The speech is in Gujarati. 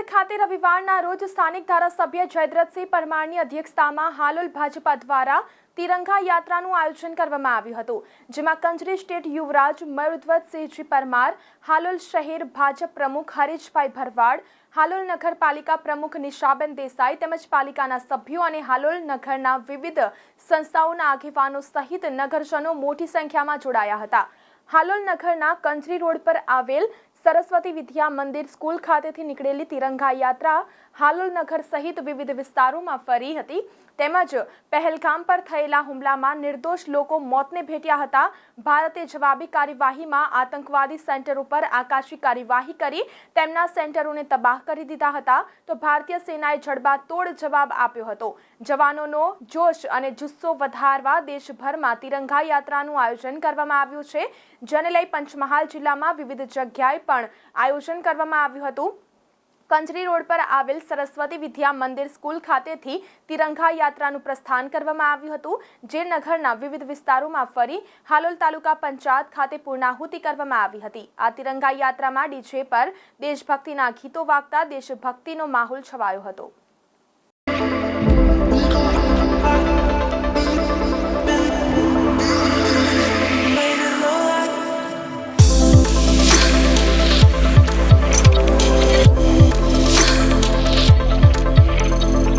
ખાતે રવિવારના રોજ સ્થાનિક ધારાસભ્ય જયદ્રથસિંહ પરમારની અધ્યક્ષતામાં હાલોલ ભાજપા દ્વારા તિરંગા યાત્રાનું આયોજન કરવામાં આવ્યું હતું, જેમાં કંજરી સ્ટેટ યુવરાજ મયુરધ્વજસિંહજી પરમાર, હાલોલ શહેર ભાજપ પ્રમુખ હરીશભાઈ ભરવાડ, હાલોલ નગરપાલિકા પ્રમુખ નિશાબેન દેસાઈ તેમજ પાલિકાના સભ્યો અને હાલોલ નગરના વિવિધ સંસ્થાઓના આગેવાનો સહિત નગરજનો મોટી સંખ્યામાં જોડાયા હતા. હાલોલ નગરના કંજરી રોડ પર આવેલ સરસ્વતી વિદ્યા મંદિર સ્કૂલ ખાતેથી નીકળેલી તિરંગા યાત્રા હાલોલ નગર સહિત વિવિધ વિસ્તારોમાં ફરી હતી. તેમજ પહેલગામ પર થયેલા હુમલામાં નિર્દોષ લોકો મોતને ભેટ્યા હતા. ભારતે જવાબી કાર્યવાહીમાં આતંકવાદી સેન્ટર ઉપર આકાશી કાર્યવાહી કરી તેમના સેન્ટરોને તબાહ કરી દીધા હતા. તો ભારતીય સેનાએ જડબાતોડ જવાબ આપ્યો હતો. જવાનોનો જોશ અને જુસ્સો વધારવા દેશભરમાં તિરંગા યાત્રાનું આયોજન કરવામાં આવ્યું છે. જેને લઈ પંચમહાલ જિલ્લામાં વિવિધ જગ્યાએ પણ આયોજન કરવામાં આવ્યું હતું. કંજરી રોડ પર આવેલ સરસ્વતી વિદ્યા મંદિર સ્કૂલ ખાતેથી તિરંગા યાત્રાનું પ્રસ્થાન કરવામાં આવ્યું હતું. જે નગરના વિવિધ વિસ્તારોમાં ફરી હાલોલ તાલુકા પંચાયત ખાતે પૂર્ણાહુતિ કરવામાં આવી હતી. આ તિરંગા યાત્રામાં ડીજે પર દેશભક્તિના ગીતો વાગતા દેશભક્તિનો માહોલ છવાયો હતો.